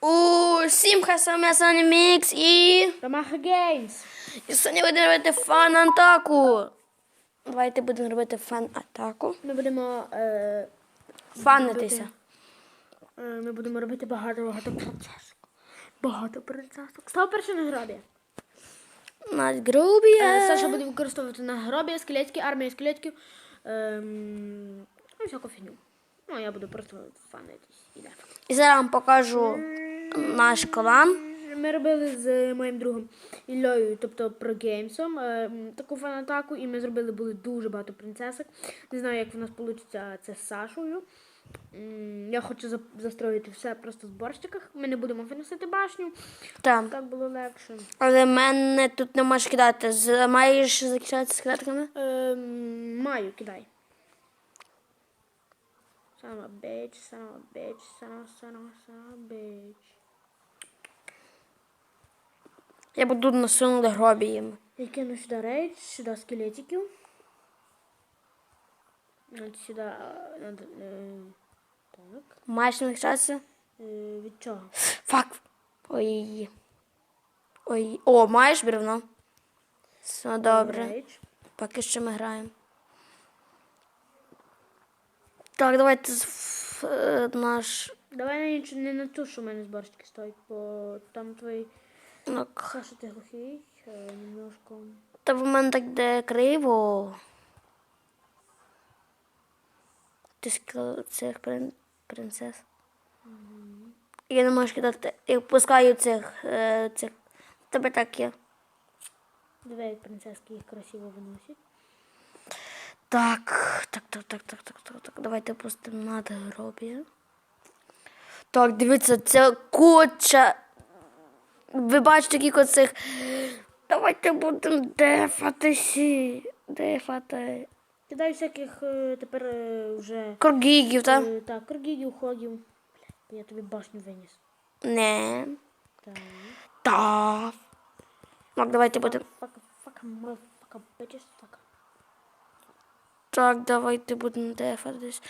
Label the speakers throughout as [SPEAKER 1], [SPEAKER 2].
[SPEAKER 1] Усім хасами Сані Мікс і...
[SPEAKER 2] Ромаха Геймс.
[SPEAKER 1] І сьогодні будемо робити фан-атаку. Давайте будемо робити фан-атаку.
[SPEAKER 2] Ми будемо. Е,
[SPEAKER 1] Фанитися.
[SPEAKER 2] е, ми будемо робити багато багато принцесок. Багато принцесок. Став перший на гробі.
[SPEAKER 1] Надгробія.
[SPEAKER 2] Е, Саша буде використовувати на гробі скелетки, армію скелетків. Ем, ну, всяку фігню. Ну, я буду просто фанитись. Іде.
[SPEAKER 1] І зараз вам покажу наш клан.
[SPEAKER 2] Ми робили з моїм другом Іллею, тобто про геймсом, е, таку фан-атаку, і ми зробили були дуже багато принцесок. Не знаю, як в нас вийде це з Сашою. Я хочу застроїти все просто в борщиках. Ми не будемо виносити башню.
[SPEAKER 1] Там.
[SPEAKER 2] Так було легше.
[SPEAKER 1] Але мене тут не можеш кидати. З- Маєш закидати скелетками?
[SPEAKER 2] Ем, маю, кидай. Сама бич, сама бич, сама, сама, сама бич.
[SPEAKER 1] Я буду насунути гробіями.
[SPEAKER 2] Я кину сюди рейдж, сюди скелетиків. От сюди. надо, е, Так.
[SPEAKER 1] Маєш накачатися?
[SPEAKER 2] Е, від чого?
[SPEAKER 1] Фак. Ой. Ой. О, маєш бревно? Все добре.
[SPEAKER 2] Рейдж.
[SPEAKER 1] Поки що ми граємо. Так, давайте з- е, наш.
[SPEAKER 2] Давай на не на ту, що в мене зборщики стоять, бо там твої.
[SPEAKER 1] Ну,
[SPEAKER 2] Саша, ти глухий, немножко.
[SPEAKER 1] Та в мене так де криво. Ти сказав цих прин... принцес. Я не можу кидати. Я пускаю цих. Е, цих. Тебе так є.
[SPEAKER 2] Диви, принцески їх красиво виносять.
[SPEAKER 1] Так, так, так, так, так, так, так, так. Давайте пустимо надгробі. Так, дивіться, це куча. Ви бачите, кілька цих. Давайте будемо дефатися. Дефати.
[SPEAKER 2] Кидай всяких е, тепер е, вже.
[SPEAKER 1] Коргігів, так?
[SPEAKER 2] Е, так, кргідів, ходів. Блядь, я тобі башню виніс.
[SPEAKER 1] Не.
[SPEAKER 2] Так.
[SPEAKER 1] Так. Так, давайте будемо.
[SPEAKER 2] Фака, фака, мotherfucker, bitches, фака.
[SPEAKER 1] Так, давайте будемо дефатись.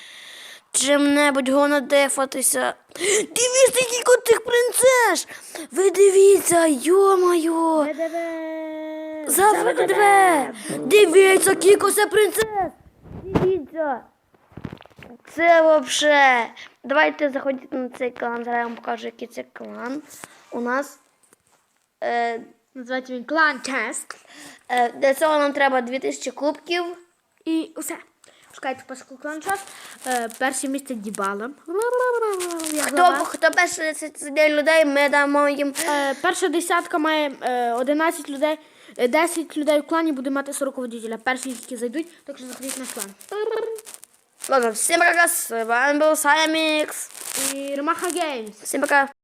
[SPEAKER 1] Чим-небудь гона дефатися. Дивіться, кілька тих принцес! Ви дивіться, йо-моє!
[SPEAKER 2] ВДВ!
[SPEAKER 1] Заведе! Дивіться, кілько це принцес! Дивіться! Це вообще. Давайте заходіть на цей клан. Зараз я вам покажу, який це клан. У нас. Е,
[SPEAKER 2] Називається він клан Тест.
[SPEAKER 1] е, для цього нам треба 2000 кубків.
[SPEAKER 2] І усе. Шукайте пошуку клан час. Е, перше місце Дібала.
[SPEAKER 1] Хто, хто перший день людей, ми дамо їм.
[SPEAKER 2] Е, перша десятка має е, 11 людей. е, 10 людей в клані буде мати 40 водителя. Перші, які зайдуть, так що заходіть на клан.
[SPEAKER 1] Ладно, всім пока, з вами був Саймікс.
[SPEAKER 2] І Ромаха Геймс.
[SPEAKER 1] Всім пока.